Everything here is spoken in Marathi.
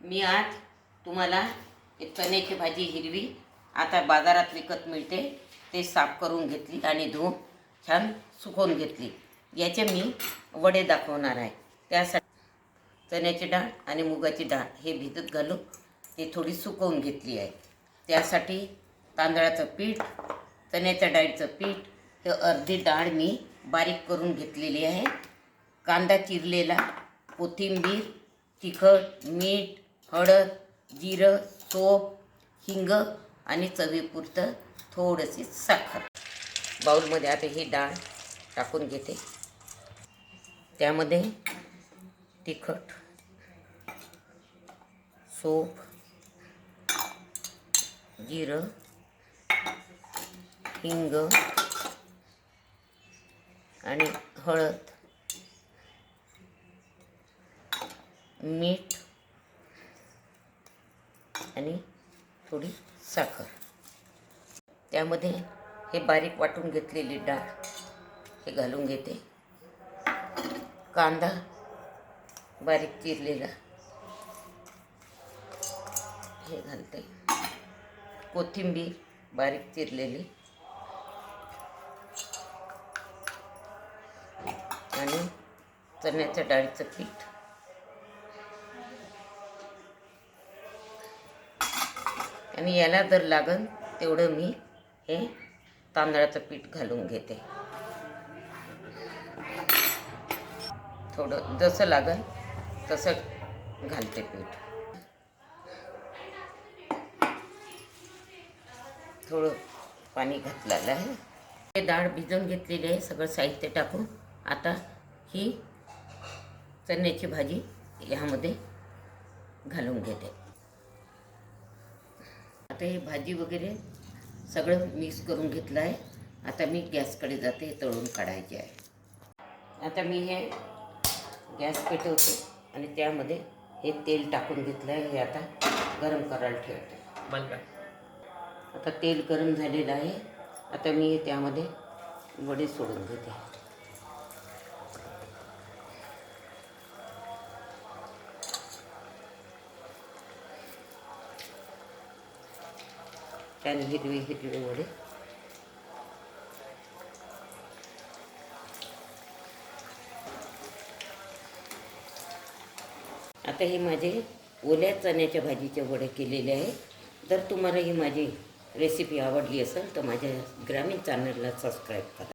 मी आज तुम्हाला चण्याची भाजी हिरवी आता बाजारात विकत मिळते ते साफ करून घेतली आणि धुवून छान सुकवून घेतली. याचे मी वडे दाखवणार आहे. त्यासाठी चण्याची डाळ आणि मुगाची डाळ हे भिजत घालून ते थोडी सुकवून घेतली आहे. त्यासाठी तांदळाचं पीठ चण्याच्या डाळीचं पीठ हे अर्धी डाळ मी बारीक करून घेतलेली आहे. कांदा चिरलेला कोथिंबीर तिखट मीठ हळद जिरं सोप हिंग आणि चवीपुरतं थोडीशी साखर. बाऊलमध्ये आता ही डाळ टाकून घेते. त्यामध्ये तिखट सोप जिरं हिंग आणि हळद मीठ आणि थोडी साखर. त्यामध्ये हे बारीक वाटून घेतलेली डाळ हे घालून घेते. कांदा बारीक चिरलेला हे घालते. कोथिंबीर बारीक चिरलेली आणि चण्याच्या डाळीचं पीठ आणि याला जर लागन तेवढं मी हे तांदळाचं पीठ घालून घेते. थोडं जसं लागन तसं घालते पीठ. थोडं पाणी घातलेलं आहे. हे डाळ भिजवून घेतलेली आहे सगळं साहित्य टाकून. आता ही चण्याची भाजी ह्यामध्ये घालून घेते. आता ही भाजी वगैरे सगळं मिक्स करून घेतलं आहे. आता मी गॅसकडे जाते तळून काढायचे आहे. आता मी हे गॅस पेटवते आणि त्यामध्ये हे तेल टाकून घेतलं आहे हे आता गरम करायला ठेवते. आता तेल गरम झालेलं आहे. आता मी त्यामध्ये वडे सोडून घेते त्याने हिरवे हिरवे वडे आता हे माझे ओल्या चण्याच्या भाजीचे वडे केलेले आहे जर तुम्हाला ही माझी रेसिपी आवडली असेल तर माझ्या ग्रामीण चॅनलला सबस्क्राईब करा.